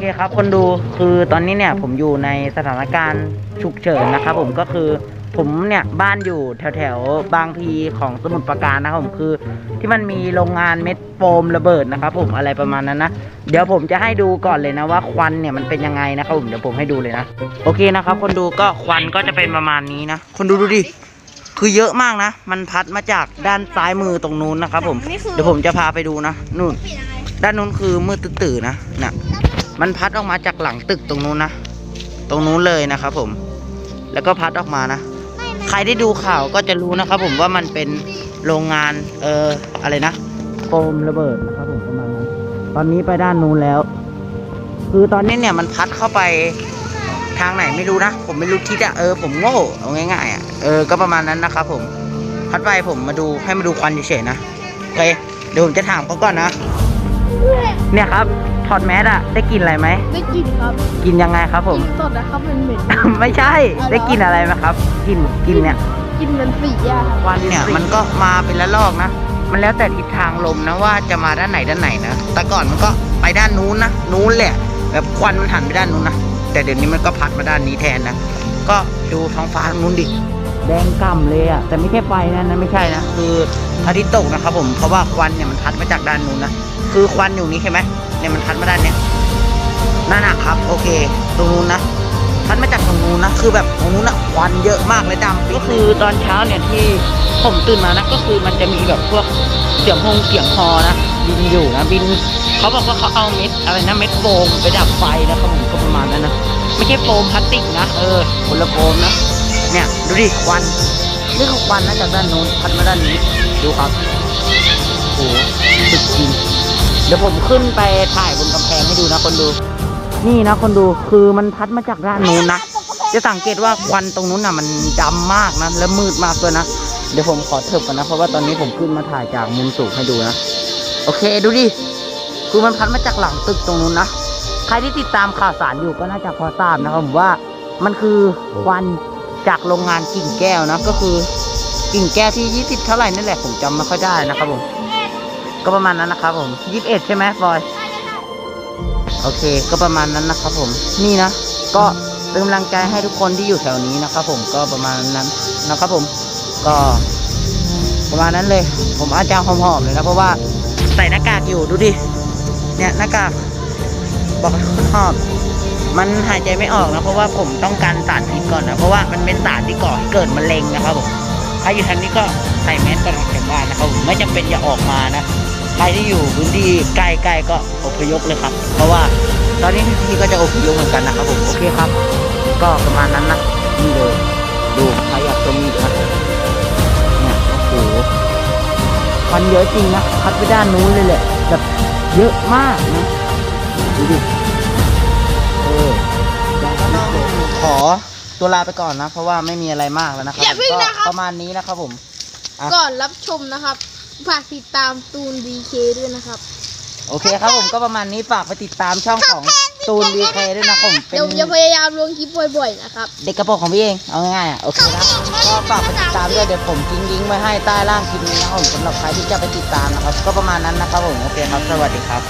เคครับ คนดูคือตอนนี้เนี่ยผมอยู่ในสถานการณ์ฉุกเฉินนะครับผมก็คือผมเนี่ยบ้านอยู่แถวแถวบางพีของสมุทรปราการนะครับผมคือ ที่มันมีโรงงานเม็ดโฟมระเบิดนะครับผมอะไรประมาณนั้นนะ เดี๋ยวผมจะให้ดูก่อนเลยนะว่าควันเนี่ยมันเป็นยังไงนะครับผมเดี๋ยวผมให้ดูเลยนะโอเคนะครับ คนดูก็ควันก็จะเป็นประมาณนี้นะคนดูดูดิคือเยอะมากนะ มันพัดมาจากด้านซ้ายมือตรงนู้นนะครับผมเดี๋ยวผมจะพาไปดูนะนู่น ด้านนู้นคือมืดตื่นๆนะน่ะ มันพัดออกมาจากหลังตึกตรงนู้นนะ ตรงนู้นเลยนะครับผม แล้วก็พัดออกมานะ ใครได้ดูข่าวก็จะรู้นะครับผมว่ามันเป็นโรงงาน เอ่ออะไรนะโฟมระเบิดนะครับผมประมาณนั้น ตอนนี้ไปด้านนู้นแล้ว คือตอนนี้เนี่ยมันพัดเข้าไปทางไหนไม่รู้นะ ผมไม่รู้ทิศอะเออผมโง่เอาง่ายๆอะเออก็ประมาณนั้นนะครับผมพัดไปผมมาดูให้มาดูควันเฉยๆนะโอเคเดี๋ยวผมจะถามเขาก่อนนะ เนี่ยครับ ถอดแมสอะได้กลินอะไรไหมได้กลิ่นครับกินยังไงครับผมกลิ่น สดนะครับมันเหม็นไม่ใช่ได้กินอะไรไหมครับกินกินเนี่ย กลิ่นมันฝีอะครับควันเนี่ยมันก็มาเป็นละลอกนะ มันแล้วแต่ทิศทางลมนะว่าจะมาด้านไหนด้านไหนนะ แต่ก่อนมันก็ไปด้านนู้นนะนู้นแหละ แบบควันมันหันไปด้านนู้นนะ แต่เดี๋ยวนี้มันก็พัดมาด้านนี้แทนนะ ก็ดูท้องฟ้าทางนู้นดิ แดงก่ำเลยอะแต่ไม่ใช่ไฟนะนั่นไม่ใช่นะ คือพระอาทิตย์ตกนะครับผม เพราะว่าควันเนี่ยมันพัดมาจากด้านนู้นนะ คือควันอยู่นี้ใช่ไหมเนี่ยมันพัดมาด้านเนี้ยนั่นนะครับ โอเค ตรงนู้นนะพัดมาจากตรงนู้นนะคือแบบตรงนู้นนะควันเยอะมากเลยดำก็คือตอนเช้าเนี่ยที่ผมตื่นมานะก็คือมันจะมีแบบพวกเสียงพงเสียงฮอนะบินอยู่นะบินเขาบอกว่าเขาเอาเม็ดอะไรนะเม็ดโฟมไปดับไฟนะครับผมก็ประมาณนั้นนะไม่ใช่โฟมพลาสติกนะเออคนละโฟมนะเนี่ยดูดิควันนี่คือควันนะจากด้านโน้นพัดมาด้านนี้ดูครับโอ้โหสุ เดี๋ยวผมขึ้นไปถ่ายบนกำแพงให้ดูนะคนดู นี่นะคนดูคือมันพัดมาจากด้านนู้นนะ จะสังเกตว่าควันตรงนู้นน่ะมันดำมากนะ และมืดมากด้วยนะ เดี๋ยวผมขอเถิบก่อนนะ เพราะว่าตอนนี้ผมขึ้นมาถ่ายจากมุมสูงให้ดูนะ โอเคดูดิ คือมันพัดมาจากหลังตึกตรงนู้นนะ ใครที่ติดตามข่าวสารอยู่ก็น่าจะพอทราบนะครับผมว่ามันคือควันจากโรงงานกิ่งแก้วนะ ก็คือกิ่งแก้วที่ยี่สิบเท่าไหร่นั่นแหละผมจำไม่ค่อยได้นะครับผม ก็ประมาณนั้นนะครับผมยี่สิบเอ็ดใช่ไหมฟอย โอเค ก็ประมาณนั้นนะครับผม นี่นะ ก็เป็นกำลังใจให้ทุกคนที่อยู่แถวนี้นะครับผม ก็ประมาณนั้นนะครับผม ก็ประมาณนั้นเลย ผมอาจจะหอมๆเลยนะเพราะว่าใส่หน้ากากอยู่ดูดิ เนี่ยหน้ากากบอกให้คนหอมมันหายใจไม่ออกนะเพราะว่าผมต้องการสารพิษก่อนนะเพราะว่ามันเป็นสารที่ก่อให้เกิดมะเร็งนะครับผมใครอยู่ทางนี้ก็ใส่แมสก่อนออกจากบ้านนะครับผมไม่จำเป็นอย่าออกมานะ ครที่อยู่พื้นที่ใกล้ๆก็อพยพเลยครับ เพราะว่าตอนนี้พี่ก็จะอพยพเหมือนกันนะครับผมโอเคครับ ก็ประมาณนั้นนะนี่เลยดูใครอยากชมอีกนะเนี่ยโอ้โหควันเยอะจริงนะพัดไปด้านนู้นเลยแหละแบบเยอะมากนะดูดิเออก็ต้องขอตัวลาไปก่อนนะ เพราะว่าไม่มีอะไรมากแล้วนะครับอย่าเพิ่งก็นะครับประมาณนี้นะครับผมอะก่อนรับชมนะครับ ฝากติดตามตูนดีเคด้วยนะครับ โอเคครับผมก็ประมาณนี้ฝากไปติดตามช่องของตูนวีเคด้วยนะครับผมเป็นเดี๋ยวจะพยายามลงคลิปบ่อยๆนะครับ เด็กกระโปรงของพี่เองเอาง่ายๆอะโอเคนะก็ฝากไปติดตามด้วยเดี๋ยวผมทิ้งลิงก์ไว้ให้ใต้ล่างคลิปนี้นะครับผมสำหรับใครที่จะไปติดตามนะครับ ก็ประมาณนั้นนะครับผมโอเคครับ สวัสดีครับ